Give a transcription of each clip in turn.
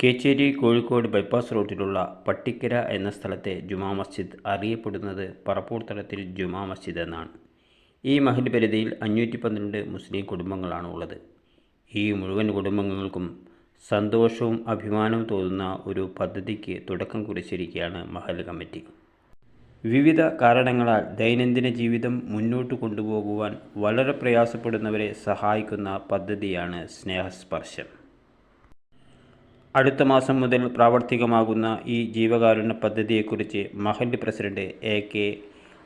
Kecheri Kozhikode bypass റോഡിലുള്ള പട്ടിക്കര എന്ന സ്ഥലത്തെ ജുമാ മസ്ജിദ് അറിയപ്പെടുന്നത് പറപ്പൂർ തലത്തിൽ ജുമാ മസ്ജിദ് എന്നാണ്. ഈ മഹൽ പരിധിയിൽ അഞ്ഞൂറ്റി പന്ത്രണ്ട് മുസ്ലിം കുടുംബങ്ങളാണ് ഉള്ളത്. ഈ മുഴുവൻ കുടുംബങ്ങൾക്കും സന്തോഷവും അഭിമാനവും തോന്നുന്ന ഒരു പദ്ധതിക്ക് തുടക്കം കുറിച്ചിരിക്കുകയാണ് മഹൽ കമ്മിറ്റി. വിവിധ കാരണങ്ങളാൽ ദൈനംദിന ജീവിതം മുന്നോട്ട് കൊണ്ടുപോകുവാൻ വളരെ പ്രയാസപ്പെടുന്നവരെ സഹായിക്കുന്ന പദ്ധതിയാണ് സ്നേഹസ്പർശം. അടുത്ത മാസം മുതൽ പ്രാവർത്തികമാകുന്ന ഈ ജീവകാരുണ്യ പദ്ധതിയെക്കുറിച്ച് മഹല്ല് president A K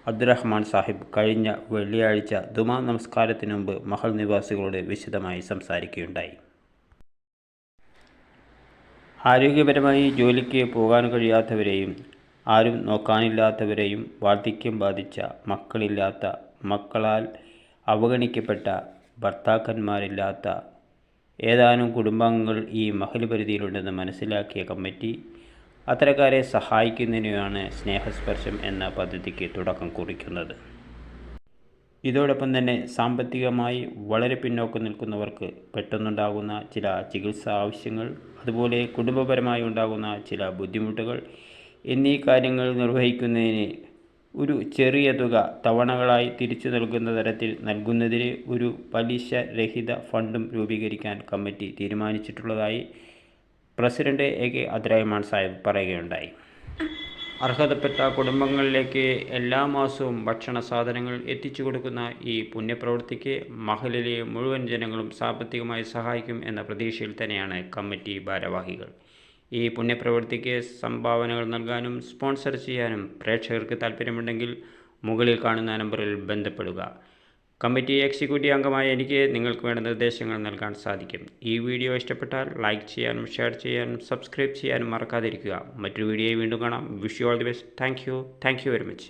Abdurahman Sahib കഴിഞ്ഞ വെള്ളിയാഴ്ച ദുമാ നമസ്കാരത്തിനു മുമ്പ് മഹൽ നിവാസികളോട് വിശദമായി സംസാരിക്കുകയുണ്ടായി. ആരോഗ്യപരമായി ജോലിക്ക് പോകാൻ കഴിയാത്തവരെയും ആരും നോക്കാനില്ലാത്തവരെയും വാർദ്ധക്യം ബാധിച്ച മക്കളില്ലാത്ത മക്കളാൽ അവഗണിക്കപ്പെട്ട ഭർത്താക്കന്മാരില്ലാത്ത ഏതാനും കുടുംബാംഗങ്ങൾ ഈ മഹൽ പരിധിയിലുണ്ടെന്ന് മനസ്സിലാക്കിയ കമ്മിറ്റി അത്തരക്കാരെ സഹായിക്കുന്നതിനാണ് സ്നേഹസ്പർശം എന്ന പദ്ധതിക്ക് തുടക്കം കുറിക്കുന്നത്. ഇതോടൊപ്പം തന്നെ സാമ്പത്തികമായി വളരെ പിന്നോക്കം നിൽക്കുന്നവർക്ക് പെട്ടെന്നുണ്ടാകുന്ന ചില ചികിത്സാ ആവശ്യങ്ങൾ അതുപോലെ കുടുംബപരമായി ഉണ്ടാകുന്ന ചില ബുദ്ധിമുട്ടുകൾ എന്നീ കാര്യങ്ങൾ നിർവഹിക്കുന്നതിന് ഒരു ചെറിയ തുക തവണകളായി തിരിച്ചു നൽകുന്ന തരത്തിൽ നൽകുന്നതിന് ഒരു പലിശ രഹിത ഫണ്ടും രൂപീകരിക്കാൻ committee തീരുമാനിച്ചിട്ടുള്ളതായി president A K Abdurahman Sahib പറയുകയുണ്ടായി. അർഹതപ്പെട്ട കുടുംബങ്ങളിലേക്ക് എല്ലാ മാസവും ഭക്ഷണ സാധനങ്ങൾ എത്തിച്ചു കൊടുക്കുന്ന ഈ പുണ്യപ്രവൃത്തിക്ക് മഹലിലെ മുഴുവൻ ജനങ്ങളും സാമ്പത്തികമായി സഹായിക്കും എന്ന പ്രതീക്ഷയിൽ തന്നെയാണ് കമ്മിറ്റി ഭാരവാഹികൾ. ഈ പുണ്യപ്രവൃത്തിക്ക് സംഭാവനകൾ നൽകാനും സ്പോൺസർ ചെയ്യാനും പ്രേക്ഷകർക്ക് താല്പര്യമുണ്ടെങ്കിൽ മുകളിൽ കാണുന്ന നമ്പറിൽ ബന്ധപ്പെടുക. കമ്മിറ്റി എക്സിക്യൂട്ടീവ് അംഗമായ എനിക്ക് നിങ്ങൾക്ക് വേണ്ട നിർദ്ദേശങ്ങൾ നൽകാൻ സാധിക്കും. ഈ വീഡിയോ ഇഷ്ടപ്പെട്ടാൽ ലൈക്ക് ചെയ്യാനും ഷെയർ ചെയ്യാനും സബ്സ്ക്രൈബ് ചെയ്യാനും മറക്കാതിരിക്കുക. മറ്റൊരു വീഡിയോയിൽ വീണ്ടും കാണാം. Wish you all the best thank you thank you very much